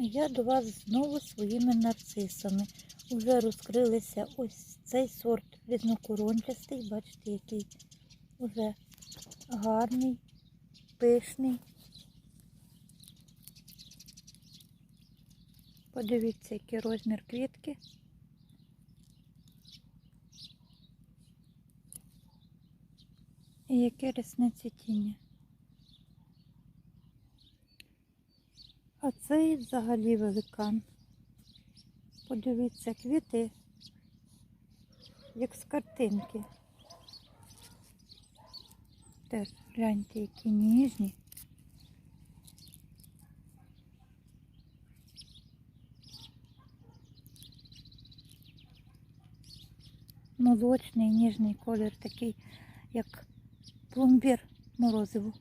Я до вас знову своїми нарцисами. Уже розкрилися ось цей сорт різнокорончастий. Бачите, який уже гарний, пишний. Подивіться, який розмір квітки. І яке рясне цвітіння. А цей взагалі великан. Подивіться, квіти, як з картинки. Теж гляньте, які ніжні. Молочний, ніжний колір, такий, як пломбір морозиву.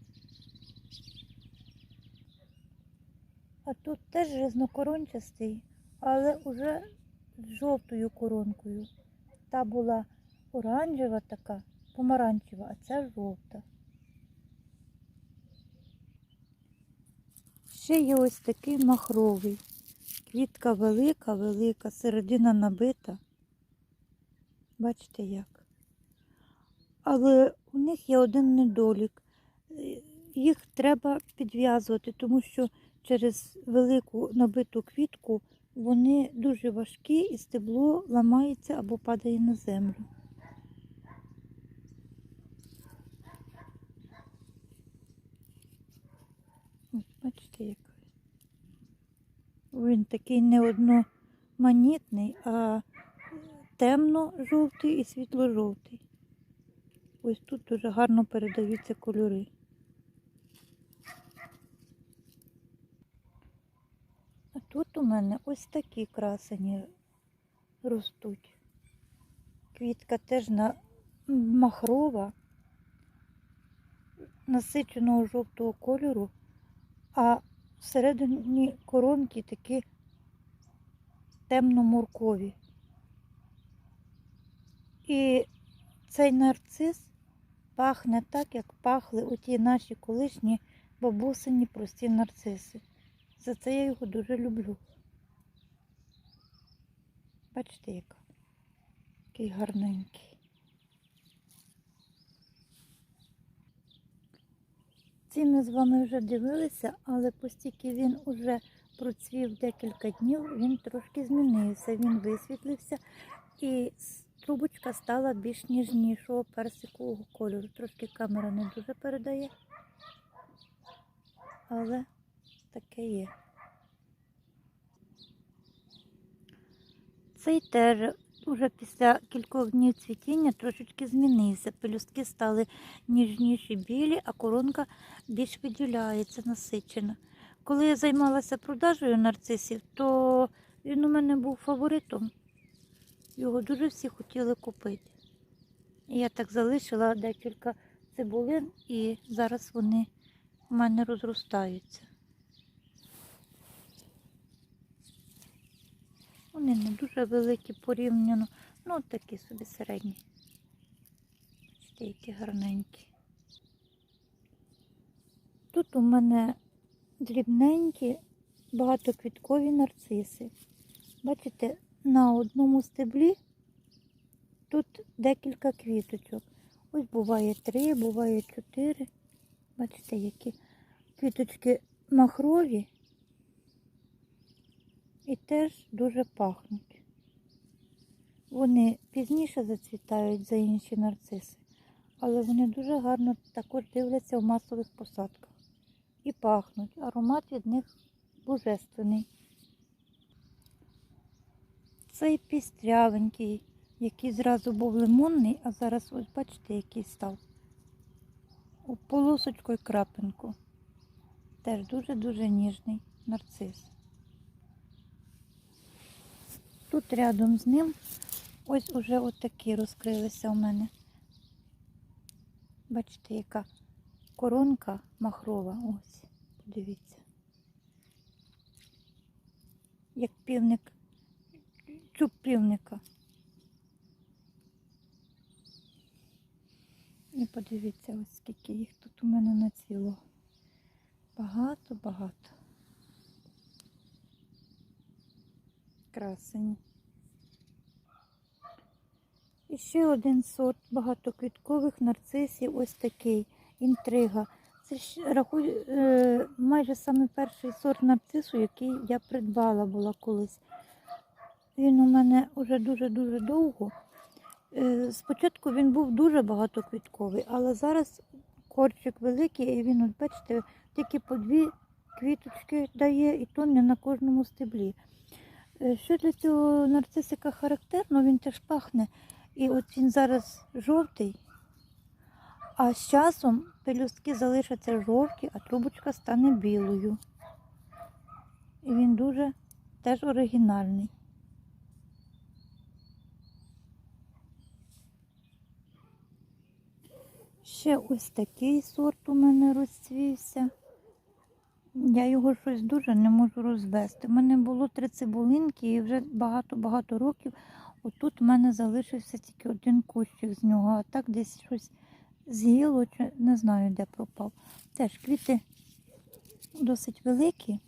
А тут теж різнокорончастий, але уже з жовтою коронкою. Та була оранжева така, помаранчева, а ця жовта. Ще є ось такий махровий. Квітка велика, велика, середина набита. Бачите як. Але у них є один недолік. Їх треба підв'язувати, тому що через велику набиту квітку вони дуже важкі і стебло ламається або падає на землю. Бачите, як він такий не одноманітний, а темно-жовтий і світло-жовтий. Ось тут дуже гарно передаються кольори. А тут у мене ось такі красені ростуть. Квітка теж на махрова, насиченого жовтого кольору, а всередині коронки такі темно-моркові. І цей нарцис пахне так, як пахли оті наші колишні бабусині прості нарциси. За це я його дуже люблю. Бачите, яка? Який гарненький. Ці ми з вами вже дивилися, але постільки він уже процвів декілька днів, він трошки змінився, він висвітлився і трубочка стала більш ніжнішого персикового кольору. Трошки камера не дуже передає, але таке є. Цей теж уже після кількох днів цвітіння трошечки змінився. Пелюстки стали ніжніші білі, а коронка більш виділяється, насичена. Коли я займалася продажею нарцисів, то він у мене був фаворитом. Його дуже всі хотіли купити. Я так залишила декілька цибулин, і зараз вони у мене розростаються. Вони не дуже великі порівняно, ну такі собі середні. Бачите, які гарненькі. Тут у мене дрібненькі, багатоквіткові нарциси. Бачите, на одному стеблі тут декілька квіточок. Ось буває три, буває чотири. Бачите, які квіточки махрові і теж дуже пахнуть. Вони пізніше зацвітають за інші нарциси, але вони дуже гарно також дивляться в масових посадках і пахнуть. Аромат від них божественний. Цей пістрявенький, який зразу був лимонний, а зараз ось бачите, який став. У полосочку і крапинку. Теж дуже-дуже ніжний нарцис. Тут рядом з ним ось уже отакі розкрилися у мене. Бачите, яка коронка махрова. Ось, подивіться. Як півник, чуб півника. І подивіться, ось скільки їх тут у мене націло. Багато-багато. Красені. І ще один сорт багатоквіткових нарцисів, ось такий інтрига. Це е, майже саме перший сорт нарцису, який я придбала була колись. Він у мене вже дуже-дуже довго. Е, спочатку він був дуже багатоквітковий, але зараз корчик великий, і він, от бачите, тільки по дві квіточки дає, і то не на кожному стеблі. Е, Що для цього нарцисика характерно, він теж пахне. І от він зараз жовтий, а з часом пелюстки залишаться жовті, а трубочка стане білою. І він дуже теж оригінальний. Ще ось такий сорт у мене розцвівся. Я його щось дуже не можу розвести. У мене було три цибулинки і вже багато-багато років. Отут в мене залишився тільки один кущик з нього, а так десь щось з'їло, чи не знаю, де пропав. Теж квіти досить великі.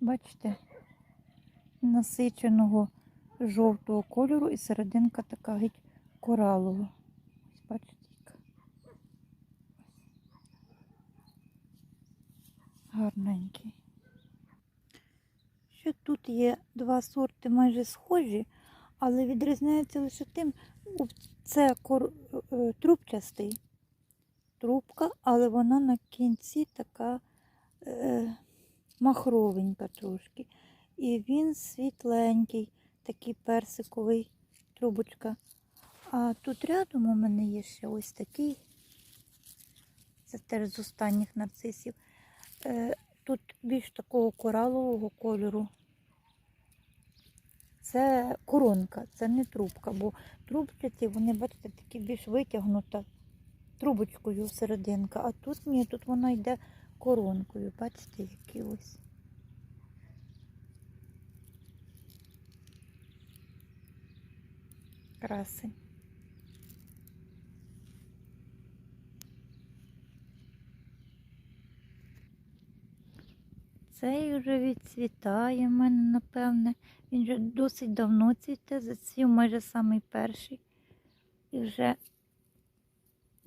Бачите, насиченого жовтого кольору і серединка така геть коралова. Бачите, яка. Гарненький. Ще тут є два сорти майже схожі, але відрізняються лише тим, це кор... е, трубчастий трубка, але вона на кінці така е, махровенька трошки. І він світленький, такий персиковий трубочка. А тут рядом у мене є ще ось такий. Це теж з останніх нарцисів. Е, Тут більш такого коралового кольору. Це коронка, це не трубка, бо трубчаті, вони, бачите, такі більш витягнута трубочкою серединка, а тут ні, тут вона йде коронкою. Бачите, які ось. Красень. Цей вже відцвітає в мене, напевне. Він вже досить давно цвіте, зацвів майже самий перший. І вже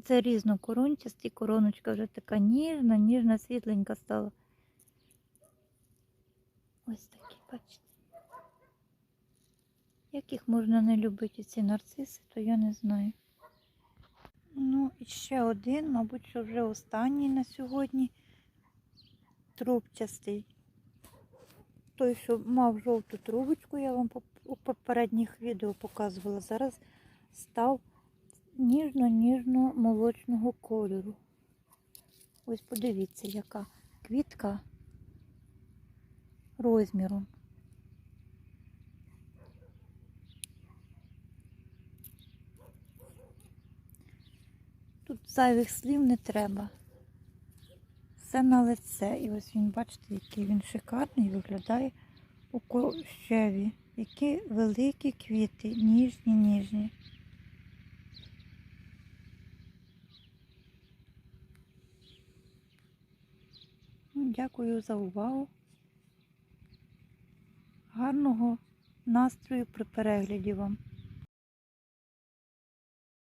це різнокорончасті, короночка вже така ніжна, ніжна, світленька стала. Ось такі, бачите. Як їх можна не любити, ці нарциси, то я не знаю. Ну, і ще один, мабуть, що вже останній на сьогодні трубчастий. Той, що мав жовту трубочку, я вам у попередніх відео показувала. Зараз став ніжно-ніжно-молочного кольору. Ось подивіться, яка квітка розміром. Тут зайвих слів не треба. Все на лице. І ось він, бачите, який він шикарний виглядає у кощеві. Які великі квіти, ніжні, ніжні. Ну, Дякую за увагу. Гарного настрою при перегляді вам.